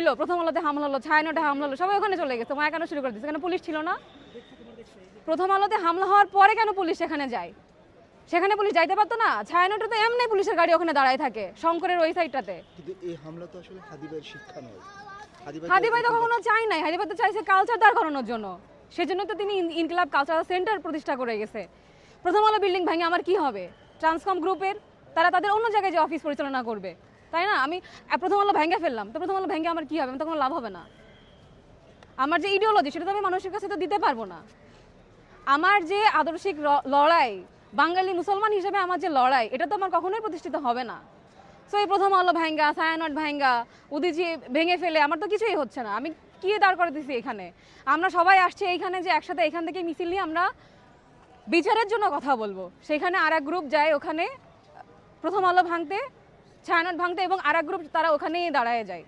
ছিল প্রথম আলোতে হামলা হলো ছায়ানটে হামলা হলো সবাই ওখানে চলে গেছে মায়া কেন শুরু করে দিচ্ছে এখানে পুলিশ ছিল না? প্রথম আলোতে হামলা হওয়ার পরে কেন পুলিশ সেখানে যায়? সেখানে পুলিশ যাইতে পারতো না? ছায়ানটে তো এমনি পুলিশের গাড়ি ওখানে দাঁড়ায় থাকে শঙ্করের ওই সাইডটাতে। কিন্তু এই হামলা তো আসলে শিক্ষা নয়। হাদিবাই তো কখনো চাই নাই। হাদি ভাই তো চাইছে কালচার দাঁড় করানোর জন্য। সেজন্য তো তিনি ইন- ইনকিলাব কালচারাল সেন্টার প্রতিষ্ঠা করে গেছে। প্রথম আলো বিল্ডিং ভেঙে আমার কি হবে? ট্রান্সকম গ্রুপের তারা তাদের অন্য জায়গায় যে অফিস পরিচালনা করবে। তাই না? আমি প্রথম আলো ভেঙে ফেললাম। তো প্রথম আলো ভেঙে আমার কি হবে? আমার তো কোনো লাভ হবে না। আমার যে ইডিওলজি সেটা তো আমি মানুষের কাছে তো দিতে পারব না। আমার যে আদর্শিক লড়াই, বাঙালি মুসলমান হিসেবে আমার যে লড়াই, এটা তো আমার কখনোই প্রতিষ্ঠিত হবে না। সো এই প্রথম আলো ভাঙ্গা সায়ানট ভাঙ্গা উদিজি ভেঙে ফেলে, আমার তো কিছুই হচ্ছে না। আমি কি দাঁড় করে দিছি এখানে? আমরা সবাই আসছি এইখানে যে একসাথে এখান থেকে মিছিল নিয়ে আমরা বিচারের জন্য কথা বলব। সেখানে আর গ্রুপ যায় ওখানে, প্রথম আলো ভাঙতে ছায়ানট ভাঙতে এবং আর গ্রুপ তারা ওখানেই দাঁড়ায় যায়।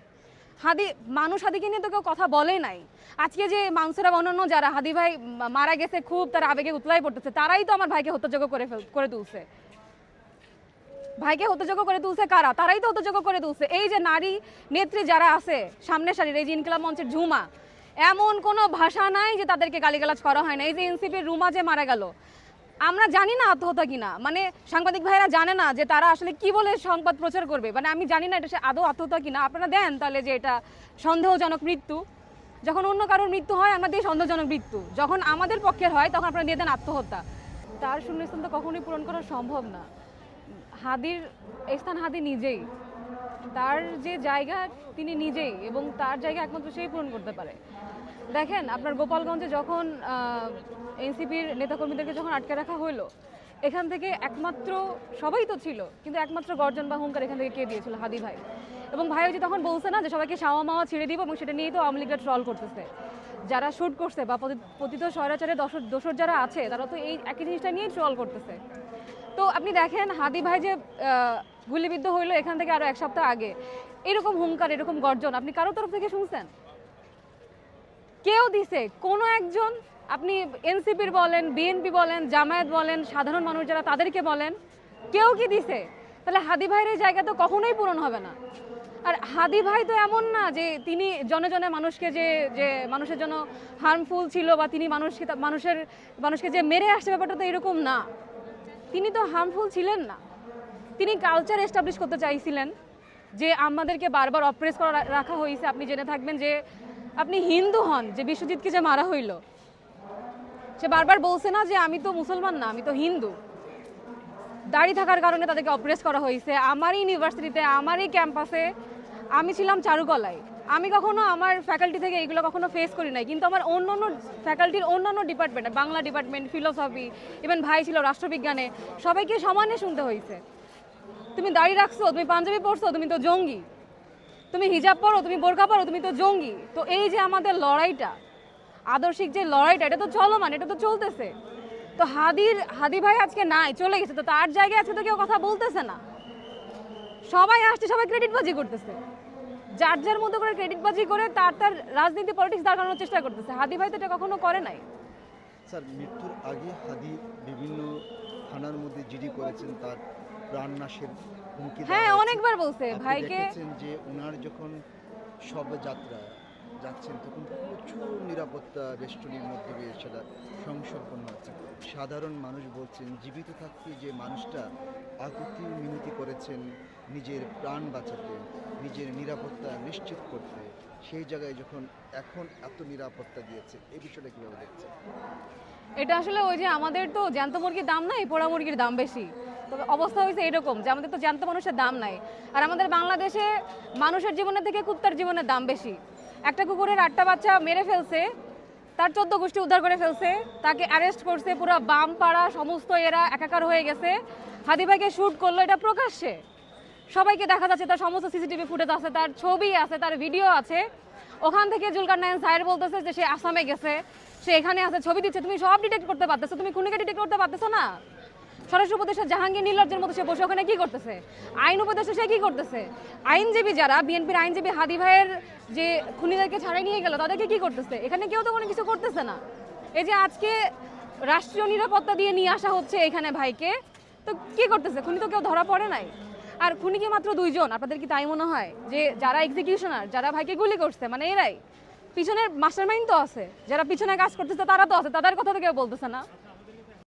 হাদি, মানুষ হাদিকে নিয়ে তো কেউ কথা বলে নাই। আজকে যে মাংসরা অন্যান্য যারা, হাদি ভাই মারা গেছে, খুব তার আবেগে উতলাই পড়তেছে, তারাই তো আমার ভাইকে হত্যাযোগ্য করে ফেল করে তুলছে। ভাইকে হত্যাযোগ্য করে তুলছে কারা? তারাই তো হত্যাযোগ্য করে তুলছে। এই যে নারী নেত্রী যারা আছে সামনের সারির এই যে ইনকিলাব মঞ্চের ঝুমা, এমন কোনো ভাষা নাই যে তাদেরকে গালিগালাজ করা হয় না। এই যে এনসিপির রুমা যে মারা গেল আমরা জানি না আত্মহত্যা কিনা। মানে সাংবাদিক ভাইরা জানে না যে তারা আসলে কি বলে সংবাদ প্রচার করবে। মানে আমি জানি না এটা সে আদৌ আত্মহত্যা কিনা। আপনারা দেন তাহলে যে এটা সন্দেহজনক মৃত্যু। যখন অন্য কারোর মৃত্যু হয়, আমরা সন্দেহজনক মৃত্যু। যখন আমাদের পক্ষের হয়, তখন আপনারা দিয়ে দেন আত্মহত্যা। তার শূন্যস্থান তো কখনোই পূরণ করা সম্ভব না। হাদির স্থান হাদি নিজেই। তার যে জায়গা তিনি নিজেই এবং তার জায়গা একমাত্র সেই পূরণ করতে পারে। দেখেন, আপনার গোপালগঞ্জে যখন এনসিপির নেতাকর্মীদেরকে যখন আটকে রাখা হলো এখান থেকে একমাত্র সবাই তো ছিল, কিন্তু একমাত্র গর্জন বা হুঙ্কার এখান থেকে কে দিয়েছিল? হাদি ভাই। এবং ভাই যে তখন বলছে না যে সবাইকে শাওয়া মাওয়া ছেড়ে দিব এবং সেটা নিয়েই তো আওয়ামী লীগরা ট্রল করতেছে। যারা শ্যুট করছে বা পতি- পতিত স্বৈরাচারে দশর দোষর যারা আছে, তারা তো এই একই জিনিসটা নিয়েই ট্রল করতেছে। তো আপনি দেখেন, হাদি ভাই যে গুলিবিদ্ধ হইল এখান থেকে আরও এক সপ্তাহ আগে। এরকম হুঙ্কার, এরকম গর্জন, আপনি কারও তরফ থেকে শুনছেন? কেউ দিছে, কোনো একজন, আপনি এনসিপির বলেন, বিএনপি বলেন, জামায়াত বলেন, সাধারণ মানুষ যারা তাদেরকে বলেন, কেউ কি দিছে? তাহলে হাদি ভাইয়ের এই জায়গা তো কখনোই পূরণ হবে না। আর হাদি ভাই তো এমন না যে তিনি জনে জনে মানুষকে যে যে মানুষের জন্য হার্মফুল ছিল বা তিনি মানুষকে মানুষের, মানুষকে যে মেরে আসছে ব্যাপারটা তো এরকম না। তিনি তো হার্মফুল ছিলেন না। তিনি কালচার এস্টাবলিশ করতে চাইছিলেন যে আমাদেরকে বারবার অপ্রেস করা রাখা হয়েছে। আপনি জেনে থাকবেন যে আপনি হিন্দু হন, যে বিশ্বজিৎকে যে মারা হইল। সে বারবার বলছে না যে আমি তো মুসলমান না, আমি তো হিন্দু। দাড়ি থাকার কারণে তাদেরকে অপ্রেস করা হয়েছে। আমার ইউনিভার্সিটিতে আমারই ক্যাম্পাসে আমি ছিলাম চারুকলায়। আমি কখনো আমার ফ্যাকাল্টি থেকে এগুলো কখনো ফেস করি নাই। কিন্তু আমার অন্য অন্য ফ্যাকাল্টির অন্যান্য department Bangla department philosophy even ভাই ছিল রাষ্ট্রবিজ্ঞানে, সবাইকে সমানে শুনতে হয়েছে। তুমি দাড়ি রাখছো, তুমি পাঞ্জাবি পরছো, তুমি তো জঙ্গি। তুমি হিজাব পরো, তুমি বোরকা পরো, তুমি তো জঙ্গি। তো এই যে আমাদের লড়াইটা, আদর্শিক যে লড়াইটা, এটা তো চলমান, এটা তো চলতেছে। তো হাদির, হাদি ভাই আজকে নাই, চলে গেছে, তো তার জায়গায় আজকে তো কেউ কথা বলতেছে না। সবাই আসছে, সবাই ক্রেডিটবাজি করতেছে। যার যার মতো করে ক্রেডিটবাজি করে তার তার রাজনীতি, পলিটিক্স দাঁড় করানোর চেষ্টা করতেছে। হাদি ভাই তো এটা কখনো করে নাই। স্যার, মৃত্যুর আগে হাদি বিভিন্ন থানার মধ্যে জিডি করেছেন, তার প্রাণ নাশের হুমকি হ্যাঁ অনেকবার বলছে। ভাইকে দেখেছেন যে ওনার যখন শবযাত্রা যাচ্ছেন তখন প্রচুর নিরাপত্তা বেষ্টনীর মধ্যে দিয়ে সেটা সংসম্পন্ন হচ্ছে। সাধারণ মানুষ বলছেন জীবিত থাকতে যে মানুষটা আকুতি মিনতি করেছেন নিজের প্রাণ বাঁচাতে নিজের নিরাপত্তা নিশ্চিত করতে সেই জায়গায় যখন এখন এত নিরাপত্তা দিয়েছে এই বিষয়টা কীভাবে দেখছে এটা আসলে ওই যে আমাদের তো জ্যান্ত মুরগির দাম নাই, পোড়া মুরগির দাম বেশি। তবে অবস্থা হয়েছে এরকম যে আমাদের তো জ্যান্ত মানুষের দাম নাই। আর আমাদের বাংলাদেশে মানুষের জীবনের থেকে কুত্তার জীবনের দাম বেশি। একটা কুকুরের আটটা বাচ্চা মেরে ফেলছে, তার চোদ্দ গোষ্ঠী উদ্ধার করে ফেলছে, তাকে অ্যারেস্ট করছে, পুরো বাম পাড়া, সমস্ত এরা একাকার হয়ে গেছে। হাদি ভাইকে শ্যুট করল, এটা প্রকাশ্যে। সবাইকে দেখা যাচ্ছে, তার সমস্ত সিসিটিভি ফুটেজ আছে, তার ছবি আছে, তার ভিডিও আছে। ওখান থেকে জুলকার নায়ন সাহের বলতেছে যে সে আসামে গেছে, সে এখানে আছে, ছবি দিচ্ছে, তুমি সব ডিটেক্ট করতে পারতেছো, তুমি খুনিকে ডিটেক্ট করতে পারতেছো না? স্বরাষ্ট্র উপদেষ্টা জাহাঙ্গীর নীলজ্জের মতো সে বসে ওখানে কি করতেছে? আইন উপদেষ্টা সে কি করতেছে? আইনজীবী যারা, বিএনপির আইনজীবী হাদি ভাইয়ের যে খুনিদেরকে ছাড়াই নিয়ে গেল, তাদেরকে কি করতেছে? এখানে কেউ তো কোনো কিছু করতেছে না। এই যে আজকে রাষ্ট্রীয় নিরাপত্তা দিয়ে নিয়ে আসা হচ্ছে এখানে ভাইকে, তো কি করতেছে? খুনি তো কেউ ধরা পড়ে নাই। আর খুনি কি মাত্র দুইজন, আপনাদের কি তাই মনে হয়? যে যারা এক্সিকিউশনার যারা ভাইকে গুলি করছে মানে এরাই। পিছনের মাস্টার মাইন্ড তো আছে, যারা পিছনে কাজ করতেছে তারা তো আছে, তাদের কথা তো কেউ বলতেছে না।